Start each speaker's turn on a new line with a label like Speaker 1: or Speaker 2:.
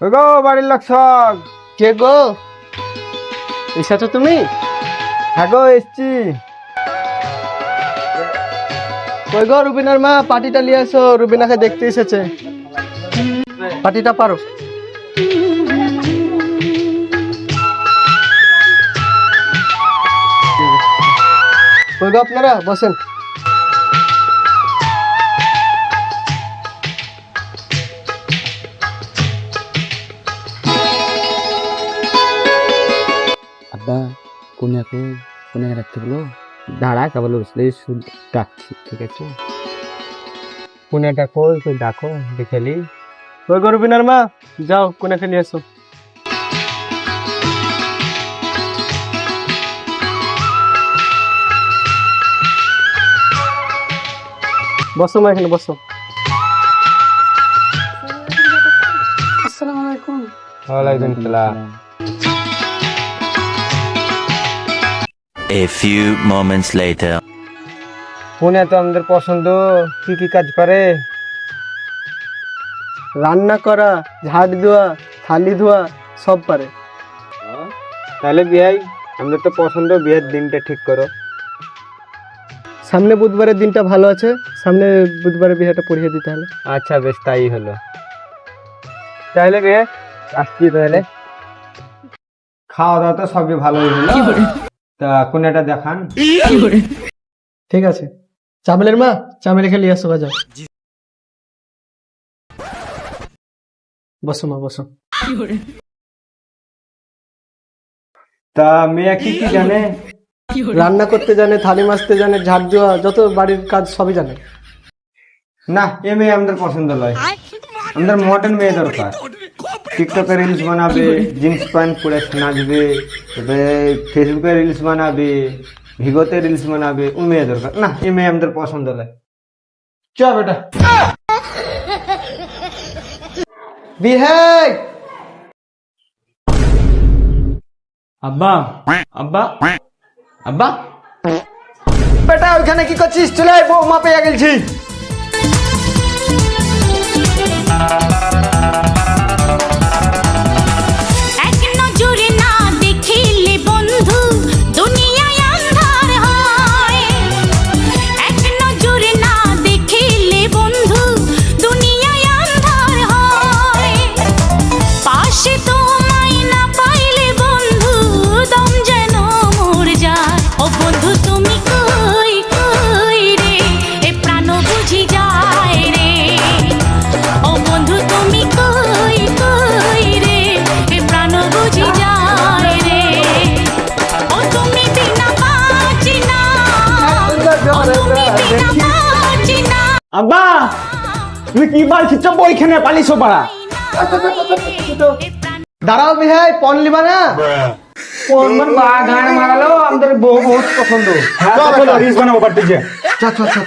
Speaker 1: গো বাড়ির লোক সব।
Speaker 2: কে গো? এসেছ তুমি?
Speaker 1: হ্যাঁ গো এসছি।
Speaker 2: কই গো রুবিনার মা পার্টিটা নিয়ে আসো রুবিনাকে দেখতে এসেছে। পার্টিটা পারো। কই গো আপনারা? বসেন।
Speaker 3: কোনাকে কোনাকে রাখতে বলো। দাঁড়া কেবল ডাকছি ঠিক আছে?
Speaker 1: কোনেটা কই তুই ডাকো দেখেলি
Speaker 2: কই গো রুবিনার মা যাও কোনাকে নিয়ে আসো বসো মা এখানে বসো।
Speaker 4: আসসালামু আলাইকুম।
Speaker 1: ওয়ালাইকুম সালাম।
Speaker 5: A few moments later.
Speaker 1: কোনে তো আমাদের পছন্দ কি কি কাজ করে?
Speaker 2: রান্না করা ঝাড় দেওয়া থালি ধোয়া সব পারে।
Speaker 1: তাহলে বিয়াই আমাদের তো পছন্দ বিয়ের দিনটা ঠিক করো।
Speaker 2: সামনে বুধবারের দিনটা ভালো আছে সামনে বুধবারে বিয়েটা পড়িয়ে দিতে হলে
Speaker 1: আচ্ছা বেশ তাই হলো। তাহলে বিয়ে আসছি তাহলে। খাওয়া দাওয়া তো সবই ভালোই হলো। তা কোনেটা দেখান?
Speaker 2: ঠিক আছে। চামেলের মা চামেলি খেলে আসো বাজাও বসো মা বসো।
Speaker 1: তা মেয়ে কি কি জানে?
Speaker 2: রান্না করতে জানে থালি মাজতে জানে ঝাড় দেওয়া যত বাড়ির কাজ সবই জানে।
Speaker 1: না এ মেয়ে আমাদের পছন্দ নয়। আমাদের মডার্ন মেয়ে দরকার। টিকটকে রিলস বানাবে, জিন্স প্যান্ট পরে নাচবে ফেসবুকে রিলস বানাবে ভিগোতে রিলস বানাবে ও মেয়ে দরকার। না এ মেয়ে আমাদের পছন্দ নয় চ বেটা।
Speaker 2: বিহাই!
Speaker 1: আব্বা আব্বা আব্বা।
Speaker 2: বেটা, ওইখানে কি করছিস? চলে বৌমা পেয়ে গেছি
Speaker 1: আব্বা তুমি কি বালছিস ওইখানে পালিছো পাড়া?
Speaker 2: দাঁড়াও বিহাই পন লিবা না?
Speaker 1: পন বা গান মারালো আমাদের বহুত পছন্দ। হ্যাঁ রিলস বানাবো পারতেছে
Speaker 2: চা চা চা